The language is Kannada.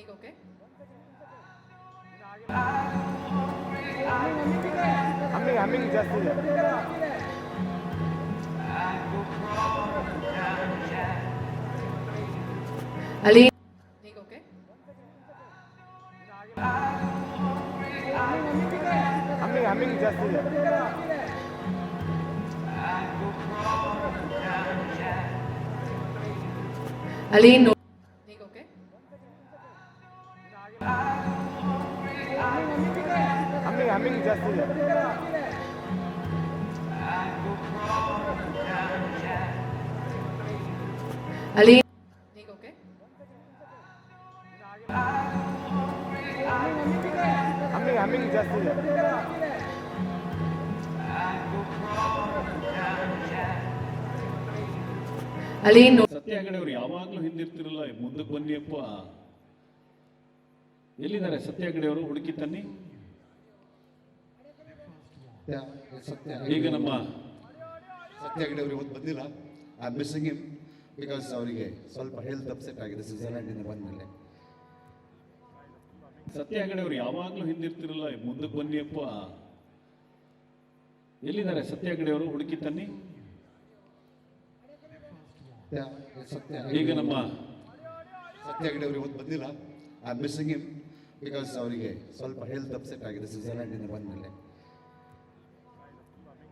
ठीक ओके हमें हमें जैसे अली ठीक ओके हमें हमें जैसे Alleen ಹಮ್ಮಿಂಗ್ ಹಮ್ಮಿಂಗ್ ಜಾಸ್ತಿ ಇದೆ ಅಲ್ಲಿ ಈಗ ಓಕೆ ಹಮ್ಮಿಂಗ್ ಹಮ್ಮಿಂಗ್ ಜಾಸ್ತಿ ಇದೆ ಅಲ್ಲಿ ನೋ ಸತ್ಯ ಹೆಗಡೆ ಅವರು ಯಾವಾಗಲೂ ಹಿಂದಿರ್ತಿರಲ್ಲ ಮುಂದಕ್ಕೆ ಬನ್ನಿಯಪ್ಪ ಎಲ್ಲಿದ್ದಾರೆ ಸತ್ಯ ಅವರು? ಹುಡುಕಿ ತನ್ನಿ. ಸತ್ಯ ಈಗ ನಮ್ಮ ಸತ್ಯ ಹೆಗಡೆ ಅವರು ಇವತ್ತು ಬಂದಿಲ್ಲ. ಐ ಮಿಸ್ಸಿಂಗ್ ಇಮ್ ಬಿಕಾಸ್ ಅವರಿಗೆ ಸ್ವಲ್ಪ ಹೆಲ್ತ್ ಅಪ್ಸೆಟ್ ಆಗಿದೆ ಸ್ವಿಟ್ಜರ್ಲ್ಯಾಂಡಿಂದ ಬಂದಮೇಲೆ. ಸತ್ಯ ಹೆಗಡೆ ಅವರು ಯಾವಾಗಲೂ ಹಿಂದಿರ್ತಿರಲ್ಲ ಮುಂದಕ್ಕೆ ಬನ್ನಿಯಪ್ಪ. ಎಲ್ಲಿದ್ದಾರೆ ಸತ್ಯ ಹೆಗಡೆ ಅವರು? ಹುಡುಕಿ ತನ್ನಿ. ಸತ್ಯ ಈಗ ನಮ್ಮ ಸತ್ಯ ಹೆಗಡೆ ಅವರು ಇವತ್ತು ಬಂದಿಲ್ಲ. ಐ ಮಿಸ್ಸಿಂಗ್ ಹಿಮ್ ಬಿಕಾಸ್ ಅವರಿಗೆ ಸ್ವಲ್ಪ ಹೆಲ್ತ್ ಅಪ್ಸೆಟ್ ಆಗಿದೆ ಸ್ವಿಟ್ಜರ್ಲ್ಯಾಂಡಿಂದ ಬಂದಮೇಲೆ.